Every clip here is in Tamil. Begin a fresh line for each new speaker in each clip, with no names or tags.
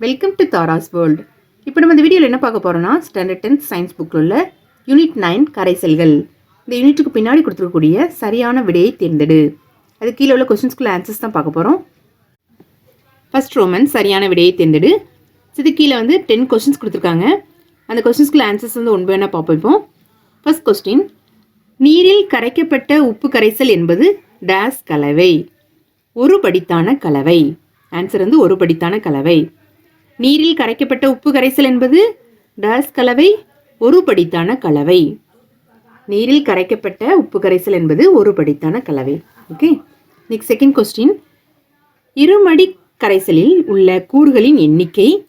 வெல்கம் டு தாராஸ் வேர்ல்டு இப்போ நம்ம இந்த வீடியோவில் என்ன பார்க்க போகிறோம்னா ஸ்டாண்டர்ட் டென்த் சயின்ஸ் புக்கில் உள்ள யூனிட் நைன் கரைசல்கள் இந்த யூனிட்டுக்கு பின்னாடி கொடுத்துருக்கக்கூடிய சரியான விடையை தேர்ந்தெடு. அது கீழே உள்ள கொஸ்டின்ஸ்குள்ள ஆன்சர்ஸ் தான் பார்க்க போகிறோம் ஃபஸ்ட் ரோமன் சரியான விடையை தேர்ந்தெடு. இது கீழே வந்து டென் கொஸ்டின்ஸ் கொடுத்துருக்காங்க. அந்த கொஸ்டின்ஸ்குள்ள ஆன்சர்ஸ் வந்து ஒன்று வேணால் பார்ப்போம் இப்போ. கொஸ்டின் நீரில் கரைக்கப்பட்ட உப்பு கரைசல் என்பது டேஸ் கலவை. ஒரு படித்தான கலவை. ஆன்சர் வந்து ஒரு படித்தான கலவை. நீரில் கரைக்கப்பட்ட உப்பு கரைசல் என்பது டேஸ் கலவை ஒரு படித்தான கலவை. நீரில் கரைக்கப்பட்ட உப்பு கரைசல் என்பது ஒரு படித்தான கலவை. ஓகே நெக்ஸ்ட் செகண்ட் கொஸ்டின் இருமடி கரைசலில் உள்ள கூறுகளின் எண்ணிக்கை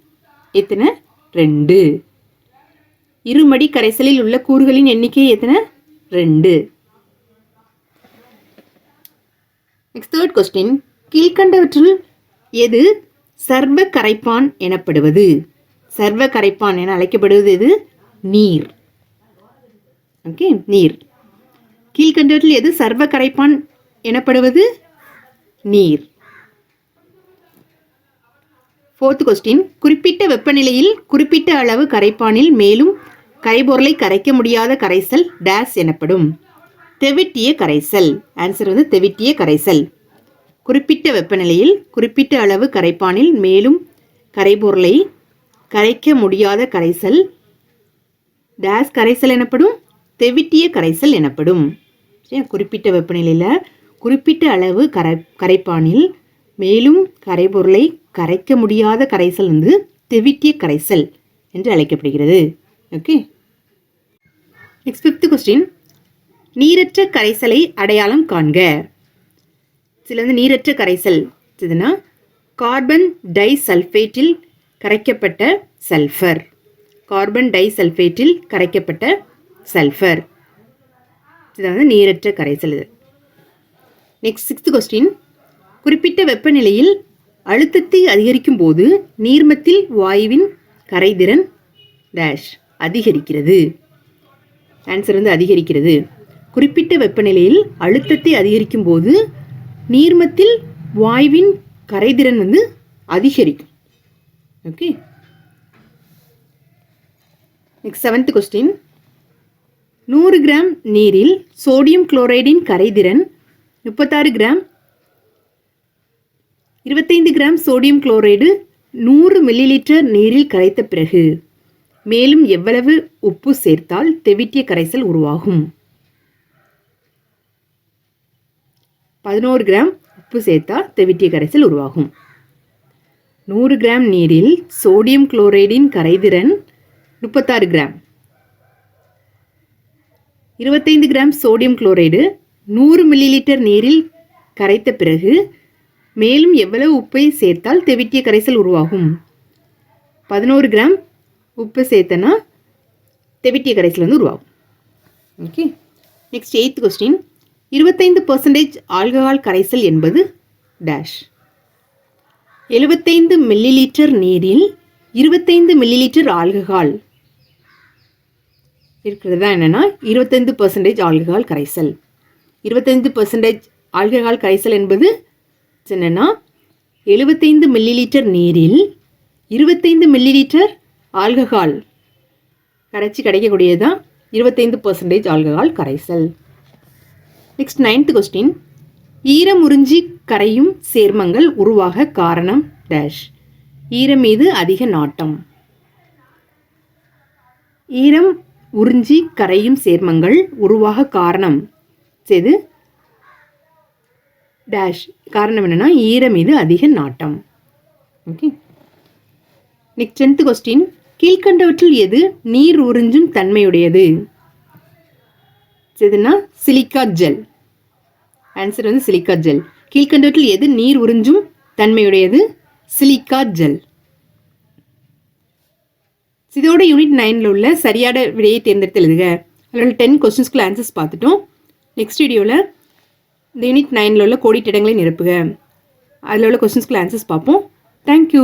எத்தனை? ரெண்டு. இருமடி கரைசலில் உள்ள கூறுகளின் எண்ணிக்கை எத்தனை? ரெண்டு. நெக்ஸ்ட் தேர்ட் கொஸ்டின் கீழ்கண்டவற்றில் எது சர்வ கரைப்பான் எனப்படுவது. சர்வ கரைப்பான் என அழைக்கப்படுவது எது? நீர். ஓகே நீர். கீழ்கண்டவற்றில் எது சர்வ கரைப்பான் எனப்படுவது? நீர். ஃபோர்த் கொஸ்டின் குறிப்பிட்ட வெப்பநிலையில் குறிப்பிட்ட அளவு கரைப்பானில் மேலும் கரைபொருளை கரைக்க முடியாத கரைசல் டேஸ் எனப்படும். தெவிட்டிய கரைசல். ஆன்சர் வந்து தெவிட்டிய கரைசல். குறிப்பிட்ட வெப்பநிலையில் குறிப்பிட்ட அளவு கரைப்பானில் மேலும் கரைபொருளை கரைக்க முடியாத கரைசல் டேஸ் கரைசல் எனப்படும் தெவிட்டிய கரைசல் எனப்படும். குறிப்பிட்ட வெப்பநிலையில் குறிப்பிட்ட அளவு கரை கரைப்பானில் மேலும் கரைபொருளை கரைக்க முடியாத கரைசல் வந்து தெவிட்டிய கரைசல் என்று அழைக்கப்படுகிறது. ஓகே? நெக்ஸ்ட் ஃபிஃப்த் கொஸ்டின் நீரற்ற கரைசலை அடையாளம் காண்க. சில வந்து நீரற்ற கரைசல் இதுனா கார்பன் டை சல்ஃபேட்டில் கரைக்கப்பட்ட சல்ஃபர். கார்பன் டை சல்ஃபேட்டில் கரைக்கப்பட்ட சல்ஃபர். இது வந்து நீரற்ற கரைசல் இது. நெக்ஸ்ட் சிக்ஸ்த் கொஸ்டின் குறிப்பிட்ட வெப்பநிலையில் அழுத்தத்தை அதிகரிக்கும் போது நீர்மத்தில் வாயுவின் கரைதிறன் டேஷ் அதிகரிக்கிறது. ஆன்சர் வந்து அதிகரிக்கிறது. குறிப்பிட்ட வெப்பநிலையில் அழுத்தத்தை அதிகரிக்கும் போது நீர்மத்தில் வாயுவின் கரைதிறன் வந்து அதிகரிக்கும். ஓகே நெக்ஸ்ட் செவன்த் கொஸ்டின் நூறு கிராம் நீரில் சோடியம் குளோரைடின் கரைதிறன் முப்பத்தாறு கிராம் இருபத்தைந்து கிராம் சோடியம் குளோரைடு நூறு மில்லிலிட்டர் நீரில் கரைத்த பிறகு மேலும் எவ்வளவு உப்பு சேர்த்தால் தெவிட்டிய கரைசல் உருவாகும்? பதினோரு கிராம் உப்பு சேர்த்தா தெவிட்டிய கரைசல் உருவாகும். நூறு கிராம் நீரில் சோடியம் குளோரைடின் கரைதிறன் முப்பத்தாறு கிராம். இருபத்தைந்து கிராம் சோடியம் குளோரைடு நூறு மில்லிலிட்டர் நீரில் கரைத்த பிறகு மேலும் எவ்வளவு உப்பை சேர்த்தால் தெவிட்டிய கரைசல் உருவாகும்? பதினோரு கிராம் உப்பு சேர்த்தனா தெவிட்டிய கரைசல் வந்து உருவாகும். ஓகே நெக்ஸ்ட் எயித் கொஸ்டின் இருபத்தைந்து பர்சன்டேஜ் ஆல்கஹால் கரைசல் என்பது டேஷ் எழுபத்தைந்து மில்லிலீட்டர் நீரில் இருபத்தைந்து மில்லிலிட்டர் ஆல்கஹால் இருக்கிறது தான் என்னென்னா இருபத்தைந்து பர்சன்டேஜ் ஆல்கஹால் கரைசல். இருபத்தைந்து பர்சன்டேஜ் ஆல்கஹால் கரைசல் என்பது என்னென்னா எழுபத்தைந்து மில்லிலிட்டர் நீரில் இருபத்தைந்து மில்லிலிட்டர் ஆல்கஹால் கரைச்சி கிடைக்கக்கூடியது தான் இருபத்தைந்து பர்சன்டேஜ் ஆல்கஹால் கரைசல். நெக்ஸ்ட் நைன்த் கொஸ்டின் ஈரம் உறிஞ்சி கரையும் சேர்மங்கள் உருவாக காரணம் டேஷ் ஈரம் மீது அதிக நாட்டம். ஈரம் உறிஞ்சி கரையும் சேர்மங்கள் உருவாக காரணம் எது டேஷ் காரணம் என்னென்னா ஈரம் மீது அதிக நாட்டம். ஓகே நெக்ஸ்ட் டென்த் கொஸ்டின் கீழ்கண்டவற்றில் எது நீர் உறிஞ்சும் தன்மையுடையது? எதுனா சிலிக்கா ஜெல். ஆன்சர் வந்து சிலிக்கா ஜெல் கீழ்கண்டவற்றில் எது நீர் உறிஞ்சும்? தன்மையுடையது சிலிக்கா ஜெல் இதோட யூனிட் நைனில் உள்ள சரியான விடையை தேர்ந்தெடுத்து எழுதுக. அதில் டென் கொஸ்டின்ஸ்க்குள்ள ஆன்சர்ஸ் பார்த்துட்டோம். நெக்ஸ்ட் வீடியோவில் இந்த யூனிட் நைனில் உள்ள கோடிட்டிடங்களை நிரப்புக. அதில் உள்ள கொஸ்டின்ஸ்க்குள்ள ஆன்சர்ஸ் பார்ப்போம். தேங்க்யூ